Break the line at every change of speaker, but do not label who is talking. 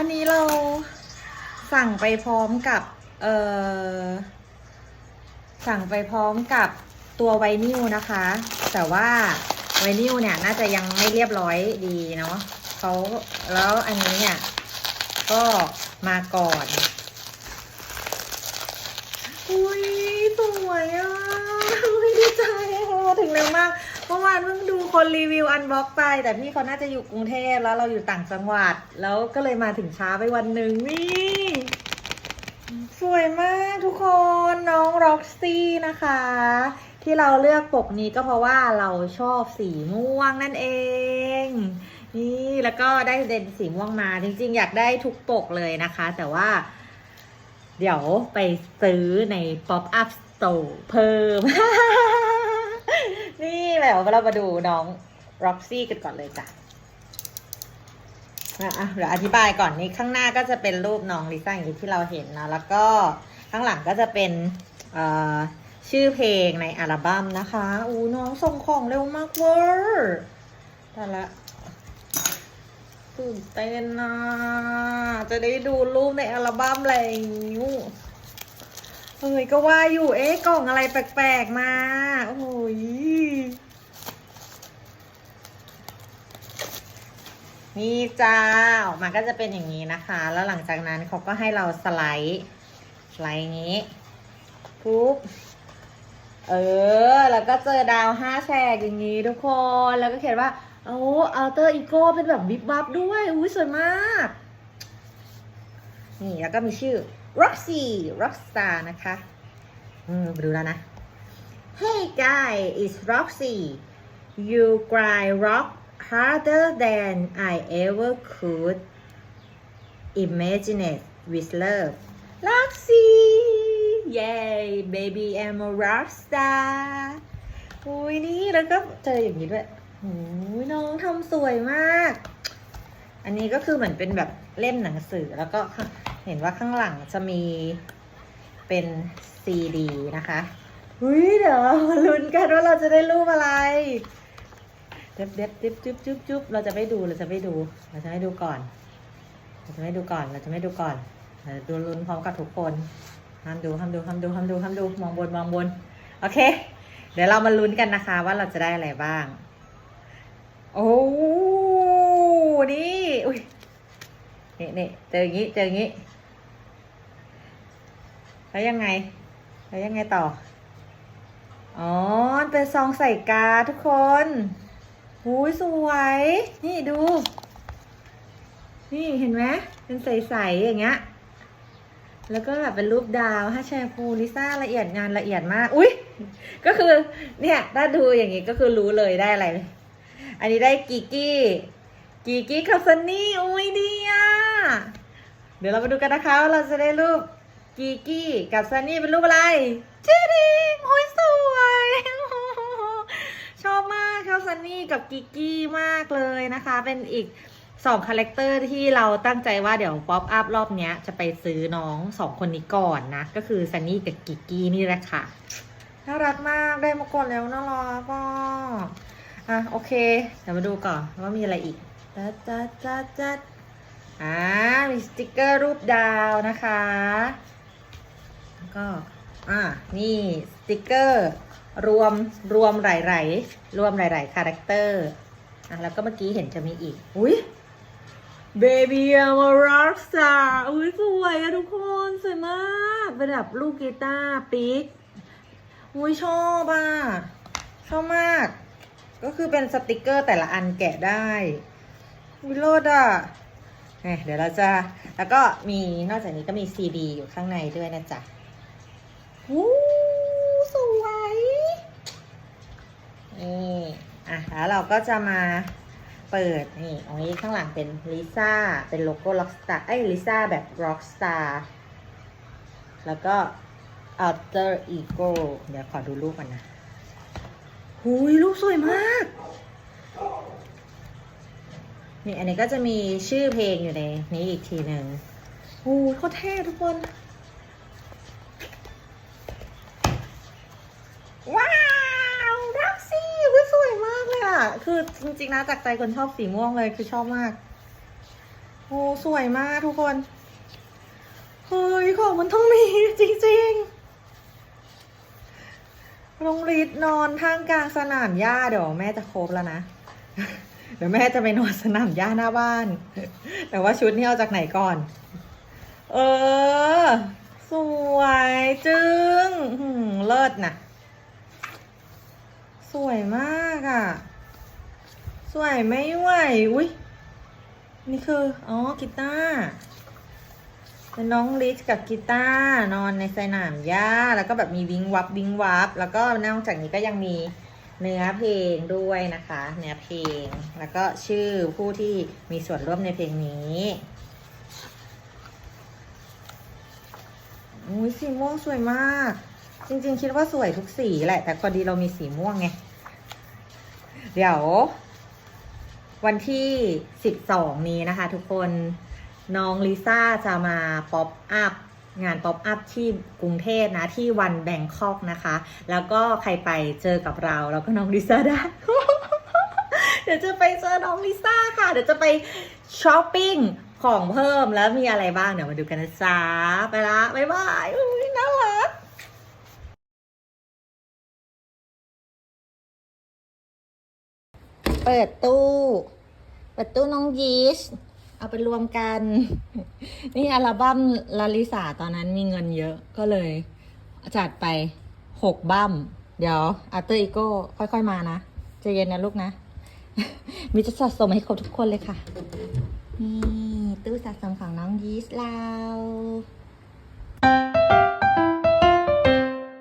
อันนี้เราสั่งไปพร้อมกับ เอ่อ สั่งไปพร้อมกับตัวไวนิลนะคะ แต่ว่าไวนิลเนี่ยน่าจะยังไม่เรียบร้อยดีเนาะเขาแล้วอันนี้เนี่ย ก็มาก่อน อุ้ยสวยอะอุ๊ยดีใจอะมาถึงเร็วมาก เมื่อวานเพิ่งดูคนรีวิวอันบล็อกไป แต่พี่เขาน่าจะอยู่กรุงเทพแล้วเราอยู่ต่างจังหวัด แล้วก็เลยมาถึงช้าไปวันหนึ่งนี่สวยมากทุกคนน้องร็อกซี่นะคะ ที่เราเลือกปกนี้ก็เพราะว่าเราชอบสีม่วงนั่นเอง นี่แล้วก็ได้เด่นสีม่วงมาจริงๆ อยากได้ทุกปกเลยนะคะ แต่ว่า เดี๋ยวไปซื้อใน Pop Up Store เพิ่ม แบบเรามาดูน้อง Roxy กันก่อนเลยจ้ะอะอะเดี๋ยวอธิบายก่อนนี่ข้างหน้าก็จะเป็นรูปน้องลิซ่าอย่างที่เราเห็นนะแล้วก็ข้างหลังก็จะเป็นชื่อเพลงในอัลบั้มนะคะอู้น้องส่งของเร็วมากเวอร์แต่ละตื่นเต้นนะจะได้ดูรูปในอัลบั้มแล้วเฮ้ยก็ว่าอยู่ เอ๊ะกล่องอะไรแปลกๆมา โอ้ย นี่จ้าออกมาก็จะเป็นอย่างนี้นะคะ แล้วหลังจากนั้นเขาก็ให้เราสไลด์สไลด์อย่างนี้ปุ๊บเออ แล้วก็เจอดาวห้าแฉกอย่างนี้ทุกคนแล้วก็เขียนว่าโอ้อัลเตอร์อีโก้เป็นแบบวิบวับด้วยอุ้ยสวยมาก นี่แล้วก็มีชื่อ Roxy Rockstar นะคะ อืมดูแล้วนะ Hey guy it's Roxy you grind rock harder than I ever could imagine it with love Roxy yay baby I'm a rock star อุ้ยนี่แล้วก็เจออย่างนี้ด้วยโอ้ยน้องทำสวยมาก อันนี้ก็คือเหมือนเป็นแบบเล่มหนังสือแล้วก็เห็นว่าข้างหลังจะมีเป็นซีดีนะคะอุ้ยเดี๋ยวมาลุ้นกันว่าเราจะได้รูปอะไร เด็บเด็บเด็บจุ๊บจุ๊บจุ๊บเราจะไม่ดูเราจะไม่ดู เราจะไม่ดูก่อน เราจะไม่ดูก่อน เราจะไม่ดูก่อนเราจะดูลุ้นพร้อมกับทุกคนห้ามดูห้ามดูห้ามดูห้ามดูห้ามดูมองบนมองบน โอเค เดี๋ยวเรามาลุ้นกันนะคะ ว่าเราจะได้อะไรบ้าง โอ้นี่อุ้ยนี่นี่เจออย่างนี้เจออย่างนี้แล้วยังไง แล้วยังไงต่อ อ๋อ เป็นซองใส่กาทุกคน หูยสวย นี่ดู นี่เห็นไหมเป็นใสๆอย่างเงี้ย แล้วก็แบบเป็นรูปดาวฮัชแชร์พูลิซ่าละเอียดงานละเอียดมาก อุ้ยก็คือ เนี่ยถ้าดูอย่างงี้ก็คือรู้เลยได้อะไร อันนี้ได้กีกี้กีกี้กับซันนี่อุ้ยดีอะเดี๋ยวเรามาดูกันนะคะว่าเราจะได้รูปกีกี้กับซันนี่เป็นรูปอะไรจีดิงโอ้ยสวย ชอบมาก ชอบซันนี่กับกิกกี้มากเลยนะคะ เป็นอีกสองคาแรคเตอร์ที่เราตั้งใจว่าเดี๋ยวป๊อปอัพรอบเนี้ย จะไปซื้อน้องสองคนนี้ก่อนนะ ก็คือซันนี่กับกิกกี้นี่แหละค่ะ น่ารักมากได้มาก่อนแล้วน่ารักก็อะโอเค เดี๋ยวมาดูก่อนว่ามีอะไรอีกจัดจัดจัดจัดอ่ามีสติกเกอร์รูปดาวนะคะ แล้วก็อ่านี่สติกเกอร์ รวมรวมหลายๆรวมหลายๆคาแรคเตอร์อะแล้วก็เมื่อกี้เห็นจะมีอีก อุ้ย Baby I'm a rock star อุ้ยสวยอะทุกคนสวยมากเป็นแบบลูกกีตาร์ปิกอุ้ยชอบอะ ชอบมาก ก็คือเป็นสติกเกอร์แต่ละอันแกะได้วิโรดอะเดี๋ยวเราจะ แล้วก็มีนอกจากนี้ก็มีซีดีอยู่ข้างในด้วยนะจ๊ะ วู้สวย นี่อะแล้ว เราก็จะมาเปิดนี่ตรงนี้ข้างหลังเป็นลิซ่าเป็นโลโก้ล็อกสตาร์ไอ้ลิซ่าแบบร็อกสตาร์แล้วก็ Alter Ego เดี๋ยวขอดูรูปก่อนนะหุยรูปสวยมาก นี่อันนี้ก็จะมีชื่อเพลงอยู่ในนี้อีกทีหนึ่งหูยโคตรเท่ทุกคน ว้าว สวยมากเลยอะ คือจริงๆนะจากใจคนชอบสีม่วงเลยคือชอบมาก โอ้สวยมากทุกคน เฮ้ยของมันต้องมีจริงๆลงรีดนอนท่ามกลางสนามหญ้าเดี๋ยวแม่จะโครบแล้วนะ เดี๋ยวแม่จะไปนอนสนามหญ้าหน้าบ้าน แต่ว่าชุดนี้เอาจากไหนก่อน เออ สวยจึงเลิศนะส วยมากอะ่ะ สวยไม่ไหวอุ้ยนี่คือ อ๋อ กีตาร์เป็นน้องลิชกับกีตาร์นอนในสนามหญ้า แล้วก็แบบมีวิงวับวิงวับ แล้วก็นอกจากนี้ก็ยังมีเนื้อเพลงด้วยนะคะ เนื้อเพลง แล้วก็ชื่อผู้ที่มีส่วนร่วมในเพลงนี้อุ้ยสีม่วงสวยมาก จริงๆ คิดว่าสวยทุกสีแหละ แต่พอดีเรามีสีม่วงไง เดี๋ยว วันที่ 12 นี้นะคะ ทุกคนน้องลิซ่าจะมาป๊อปอัพงานป๊อปอัพที่กรุงเทพนะ ที่วันแบงคอกนะคะ แล้วก็ใครไปเจอกับเรา แล้วก็น้องลิซ่าได้ เดี๋ยวจะไปเจอน้องลิซ่าค่ะ เดี๋ยวจะไปช้อปปิ้งของเพิ่มแล้วมีอะไรบ้างเดี๋ยวมาดูกันนะจ๊ะไปละ บ๊ายบาย เปิดตู้ เปิดตู้น้องยีสเอาไปรวมกัน นี่อัลบั้มลาลิสาตอนนั้นมีเงินเยอะก็เลย จัดไปหกบั้ม เดี๋ยวอาเตอร์อีโก้ค่อยๆมานะใจเย็นนะลูกนะ มีจะสะสมให้ครบทุกคนเลยค่ะ นี่ ตู้สะสมของน้องยีสเรา